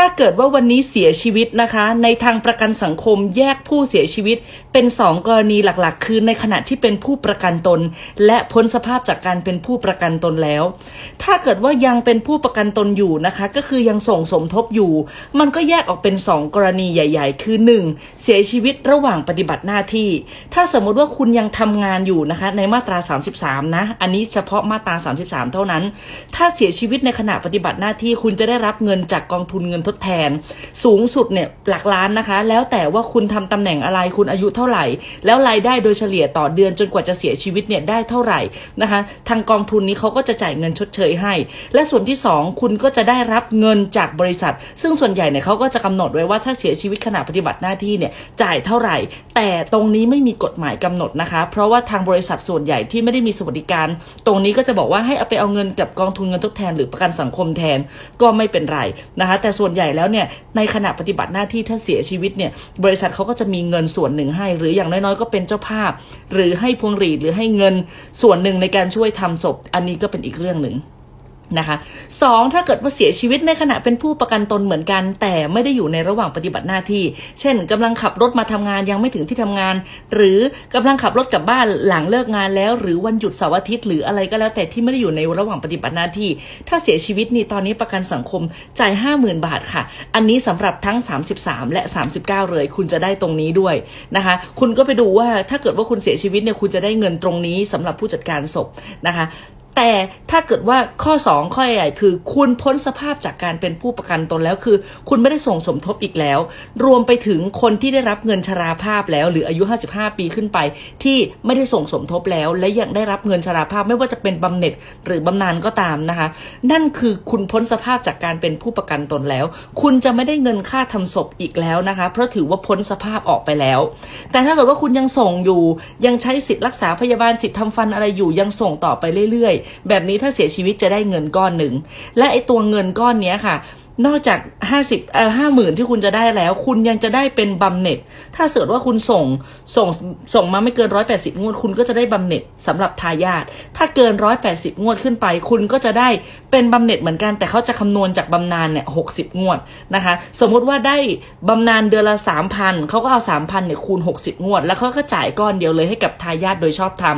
ถ้าเกิดว่าวันนี้เสียชีวิตนะคะ ในทางประกันสังคมแยกผู้เสียชีวิต เป็น 2 กรณีหลักๆ คือในขณะที่เป็นผู้ประกันตน และพ้นสภาพจากการเป็นผู้ประกันตนแล้ว ถ้าเกิดว่ายังเป็นผู้ประกันตนอยู่นะคะ ก็คือยังส่งสมทบอยู่ มันก็แยกออกเป็น 2 กรณีใหญ่ ๆ คือ 1. เสียชีวิตระหว่างปฏิบัติหน้าที่ ถ้าสมมุติว่าคุณยังทำงานอยู่นะคะ ในมาตรา 33 นะ อันนี้เฉพาะมาตรา 33 เท่านั้น ถ้าเสียชีวิตในขณะปฏิบัติหน้าที่คุณจะได้รับเงินจากกองทุนเงินทดแทน สูงสุดเนี่ยหลักล้านนะคะ แล้วแต่ว่าคุณทำตำแหน่งอะไรคุณอายุเท่าไหร่ แล้วรายได้โดยเฉลี่ยต่อเดือนจนกว่าจะเสียชีวิตเนี่ยได้เท่าไหร่นะคะ ทางกองทุนนี้เขาก็จะจ่ายเงินชดเชยให้ และส่วนที่ 2 คุณก็จะได้รับเงินจากบริษัท ซึ่งส่วนใหญ่เนี่ยเขาก็จะกำหนดไว้ว่าถ้าเสียชีวิตขณะปฏิบัติหน้าที่เนี่ยจ่ายเท่าไหร่ แต่ตรงนี้ไม่มีกฎหมายกำหนดนะคะ เพราะว่าทางบริษัทส่วนใหญ่ที่ไม่ได้มีสวัสดิการ ตรงนี้ก็จะบอกว่าให้เอาไปเอาเงินกับกองทุนเงินทดแทนหรือประกันสังคมแทนก็ไม่เป็นไรนะคะ แต่ส่วนใหญ่แล้วเนี่ยในขณะปฏิบัติหน้าที่ถ้าเสียชีวิตเนี่ยบริษัทเขาก็จะมีเงินส่วนหนึ่งให้ หรืออย่างน้อยๆก็เป็นเจ้าภาพ หรือให้พวงหรีดหรือให้เงินส่วนหนึ่งในการช่วยทำศพ อันนี้ก็เป็นอีกเรื่องหนึ่ง นะคะสองถ้าเกิดว่าเสียชีวิตในขณะเป็นผู้ประกันตนเหมือนกัน แต่ไม่ได้อยู่ในระหว่างปฏิบัติหน้าที่ เช่นกำลังขับรถมาทำงานยังไม่ถึงที่ทำงาน หรือกำลังขับรถกลับบ้านหลังเลิกงานแล้ว หรือวันหยุดเสาร์อาทิตย์หรืออะไรก็แล้วแต่ที่ไม่ได้อยู่ในระหว่างปฏิบัติหน้าที่ ถ้าเสียชีวิตนี่ตอนนี้ประกันสังคมจ่าย 50,000 บาทค่ะ อันนี้สำหรับทั้ง 33 และ 39 เลย คุณจะได้ตรงนี้ด้วยนะคะ คุณก็ไปดูว่าถ้าเกิดว่าคุณเสียชีวิตเนี่ยคุณจะได้เงินตรงนี้สำหรับผู้จัดการศพนะคะ แต่ถ้าเกิดว่าข้อ 2 ข้อใหญ่คือ คุณพ้นสภาพจากการเป็นผู้ประกันตนแล้วคือ คุณไม่ได้ส่งสมทบอีกแล้ว รวมไปถึงคนที่ได้รับเงินชราภาพแล้ว หรืออายุ 55 ปีขึ้นไป ที่ไม่ได้ส่งสมทบแล้ว และยังได้รับเงินชราภาพไม่ว่าจะเป็นบำเหน็จหรือบำนาญก็ตามนะคะ นั่นคือคุณพ้นสภาพจากการเป็นผู้ประกันตนแล้ว คุณจะไม่ได้เงินค่าทำศพอีกแล้วนะคะ เพราะถือว่าพ้นสภาพออกไปแล้ว แต่ถ้าเกิดว่าคุณยังส่งอยู่ยังใช้สิทธิ์รักษาพยาบาลสิทธิ์ทำฟันอะไรอยู่ยังส่งต่อไปเรื่อยๆแบบนี้ถ้าเสียชีวิตจะได้เงินก้อนหนึ่ง และไอตัวเงินก้อนเนี้ยค่ะ นอกจาก50เอ่อ50,000ที่คุณจะได้แล้ว คุณยังจะได้เป็นบำเหน็จ ถ้าเกิดว่าคุณส่งส่งส่งมาไม่เกิน180งวด คุณก็จะได้บำเหน็จสำหรับทายาทถ้าเกิน180งวดขึ้นไป คุณก็จะได้เป็นบำเหน็จเหมือนกัน แต่เขาจะคำนวณจากบำนาญเนี่ย60งวดนะคะ สมมุติว่าได้บำนาญเดือนละ3,000เขาก็เอา3,000เนี่ยคูณ60งวด แล้วเขาก็จ่ายก้อนเดียวเลยให้กับทายาทโดยชอบธรรม